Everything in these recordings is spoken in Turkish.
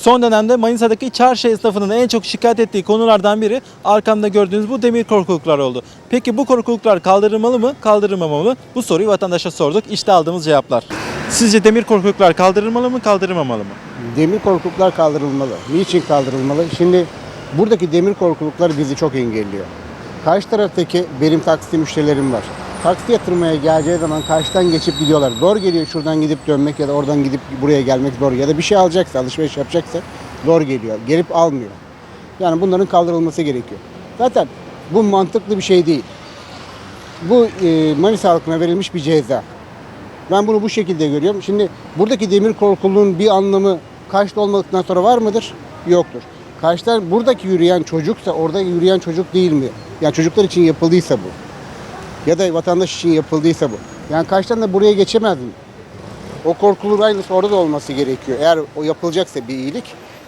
Son dönemde Manisa'daki çarşı esnafının en çok şikayet ettiği konulardan biri arkamda gördüğünüz bu demir korkuluklar oldu. Peki bu korkuluklar kaldırılmalı mı, kaldırılmamalı mı? Bu soruyu vatandaşa sorduk. İşte aldığımız cevaplar. Sizce demir korkuluklar kaldırılmalı mı, kaldırılmamalı mı? Demir korkuluklar kaldırılmalı. Niçin kaldırılmalı? Şimdi buradaki demir korkuluklar bizi çok engelliyor. Karşı taraftaki benim taksi müşterilerim var. Taksi yatırmaya geleceği zaman karşıdan geçip gidiyorlar. Zor geliyor şuradan gidip dönmek ya da oradan gidip buraya gelmek zor. Ya da bir şey alacaksa, alışveriş yapacaksa zor geliyor. Gelip almıyor. Yani bunların kaldırılması gerekiyor. Zaten bu mantıklı bir şey değil. Bu e, Manisa halkına verilmiş bir ceza. Ben bunu bu şekilde görüyorum. Şimdi buradaki demir korkuluğun bir anlamı Kaş'ta olmadıktan sonra var mıdır? Yoktur. Kaş'tan buradaki yürüyen çocuksa orada yürüyen çocuk değil mi? Yani çocuklar için yapıldıysa bu. Ya da vatandaş için yapıldıysa bu. Yani Kaş'tan da buraya geçemez mi? O korkulur aynısı orada da olması gerekiyor. Eğer o yapılacaksa bir iyilik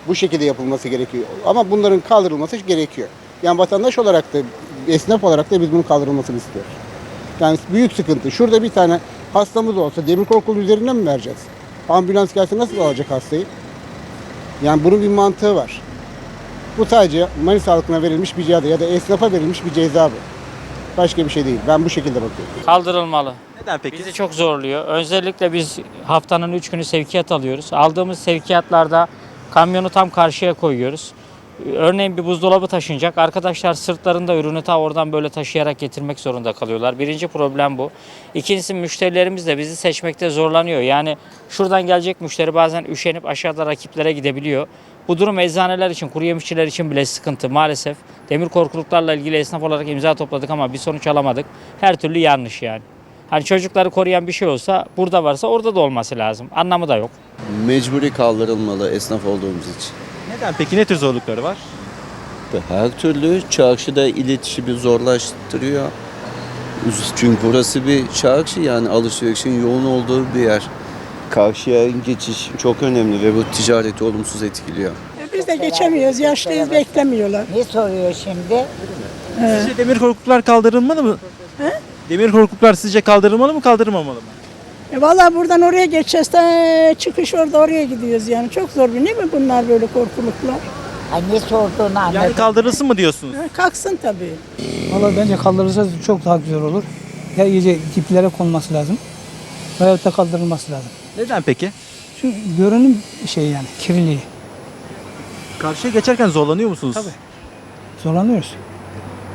bu şekilde yapılması gerekiyor. Ama bunların kaldırılması gerekiyor. Yani vatandaş olarak da esnaf olarak da biz bunun kaldırılmasını istiyoruz. Yani büyük sıkıntı. Şurada bir tane hastamız olsa demir korkulu üzerinden mi vereceğiz? Ambulans gelse nasıl alacak hastayı? Yani bunun bir mantığı var. Bu sadece Manisa halkına verilmiş bir ceza ya da esnafa verilmiş bir ceza bu. Başka bir şey değil. Ben bu şekilde bakıyorum. Kaldırılmalı. Neden peki? Bizi çok zorluyor. Özellikle biz haftanın 3 günü sevkiyat alıyoruz. Aldığımız sevkiyatlarda kamyonu tam karşıya koyuyoruz. Örneğin bir buzdolabı taşınacak. Arkadaşlar sırtlarında ürünü ta oradan böyle taşıyarak getirmek zorunda kalıyorlar. Birinci problem bu. İkincisi müşterilerimiz de bizi seçmekte zorlanıyor. Yani şuradan gelecek müşteri bazen üşenip aşağıda rakiplere gidebiliyor. Bu durum eczaneler için, kuru yemişçiler için bile sıkıntı maalesef. Demir korkuluklarla ilgili esnaf olarak imza topladık ama bir sonuç alamadık. Her türlü yanlış yani. Hani çocukları koruyan bir şey olsa burada varsa orada da olması lazım. Anlamı da yok. Mecburi kaldırılmalı esnaf olduğumuz için. Neden peki? Ne tür zorlukları var? Her türlü çarşıda iletişimi zorlaştırıyor. Çünkü burası bir çarşı yani alışverişin yoğun olduğu bir yer. Karşıya geçiş çok önemli ve bu ticareti olumsuz etkiliyor. Biz de geçemiyoruz. Yaşlıyız beklemiyorlar. Ne soruyor şimdi? Sizce demir korkuluklar kaldırılmalı mı? Demir korkuluklar sizce kaldırılmalı mı, kaldırılmamalı mı? E Valla buradan oraya geçeceğiz de çıkış orada oraya gidiyoruz yani. Çok zor bir değil mi bunlar böyle korkuluklar? Ay ne sorduğunu anladım. Yani kaldırılsın mı diyorsunuz? Ha, kalksın tabii. Valla bence kaldırılırsa çok daha güzel olur. Ya iyice diplere konması lazım. Veyahut da kaldırılması lazım. Neden peki? Çünkü görünüm şey yani kirliliği. Karşıya geçerken zorlanıyor musunuz? Tabii. Zorlanıyoruz.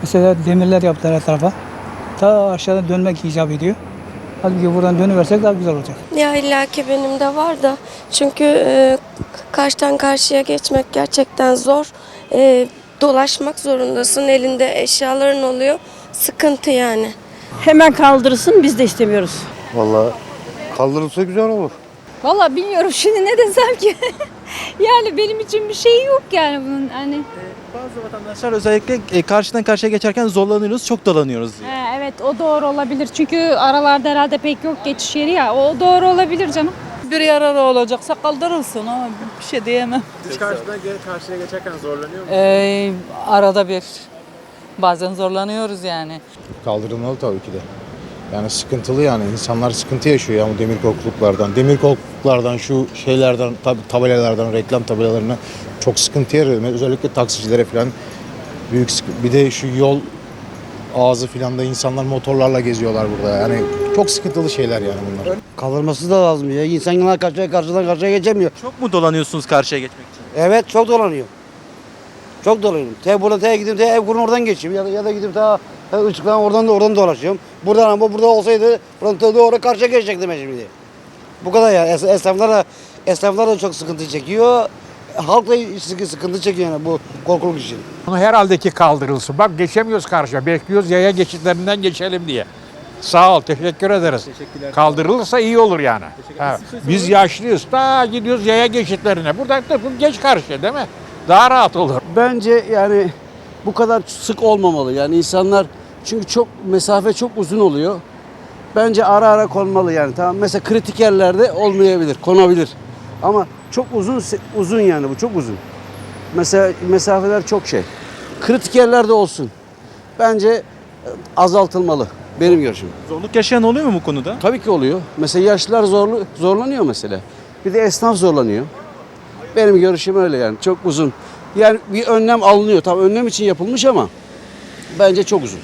Mesela demirler yaptılar her tarafa. Ta aşağıdan dönmek icap ediyor. Halbuki buradan dönüversek daha güzel olacak. Ya illaki benim de var da çünkü e, karşıdan karşıya geçmek gerçekten zor. E, dolaşmak zorundasın. Elinde eşyaların oluyor. Sıkıntı yani. Hemen kaldırsın biz de istemiyoruz. Vallahi kaldırılsa güzel olur. Valla bilmiyorum şimdi ne desem ki. yani benim için bir şey yok yani bunun hani. Bazı vatandaşlar özellikle e, karşıdan karşıya geçerken zorlanıyoruz, çok dolanıyoruz diyor. Evet o doğru olabilir. Çünkü aralarda herhalde pek yok geçiş yeri ya. O doğru olabilir canım. Bir arada olacaksa kaldırılsın ama bir şey diyemem. Siz karşıdan karşıya geçerken zorlanıyor musunuz? Ee, arada bir. Bazen zorlanıyoruz yani. Kaldırılmalı tabii ki de. Yani sıkıntılı yani insanlar sıkıntı yaşıyor ya bu demir korkuluklardan. Demir korkuluklardan şu şeylerden tab tabelalardan reklam tabelalarına çok sıkıntı yarıyor. Özellikle taksicilere falan büyük sıkıntı. Bir de şu yol ağzı falan da insanlar motorlarla geziyorlar burada. Yani çok sıkıntılı şeyler yani bunlar. Kaldırması da lazım ya. İnsanlar karşıya karşıdan karşıya geçemiyor. Çok mu dolanıyorsunuz karşıya geçmek için? Evet çok dolanıyor. Çok dolanıyorum. Te burada te gidip te ev kurun oradan geçeyim ya da ya da gidip ta ta ışıktan oradan da oradan dolaşıyorum. Buradan ama burada olsaydı buradan ta doğru karşıya geçecektim ben şimdi. Bu kadar ya. Es, esnaflar da esnaflar da çok sıkıntı çekiyor. Halk da sıkı- sıkıntı çekiyor yani bu korkuluk için. Herhalde ki kaldırılsın. Bak geçemiyoruz karşıya. Bekliyoruz yaya geçitlerinden geçelim diye. Sağ ol, teşekkür ederiz. Teşekkürler. Kaldırılırsa iyi olur yani. Ha, Biz yaşlıyız. Daha gidiyoruz yaya geçitlerine. Buradan da geç karşıya değil mi? Daha rahat olur. Bence yani bu kadar sık olmamalı. Yani insanlar çünkü çok mesafe çok uzun oluyor. Bence ara ara konmalı yani. Tamam mesela kritik yerlerde olmayabilir, konabilir. Ama çok uzun uzun yani bu çok uzun. Mesela mesafeler çok şey. Kritik yerlerde olsun. Bence e, azaltılmalı benim görüşüm. Zorluk yaşayan oluyor mu bu konuda? Tabii ki oluyor. Mesela yaşlılar zorlu, zorlanıyor mesela. Bir de esnaf zorlanıyor. Benim görüşüm öyle yani. Çok uzun. Yani bir önlem alınıyor. Tabii önlem için yapılmış ama bence çok uzun.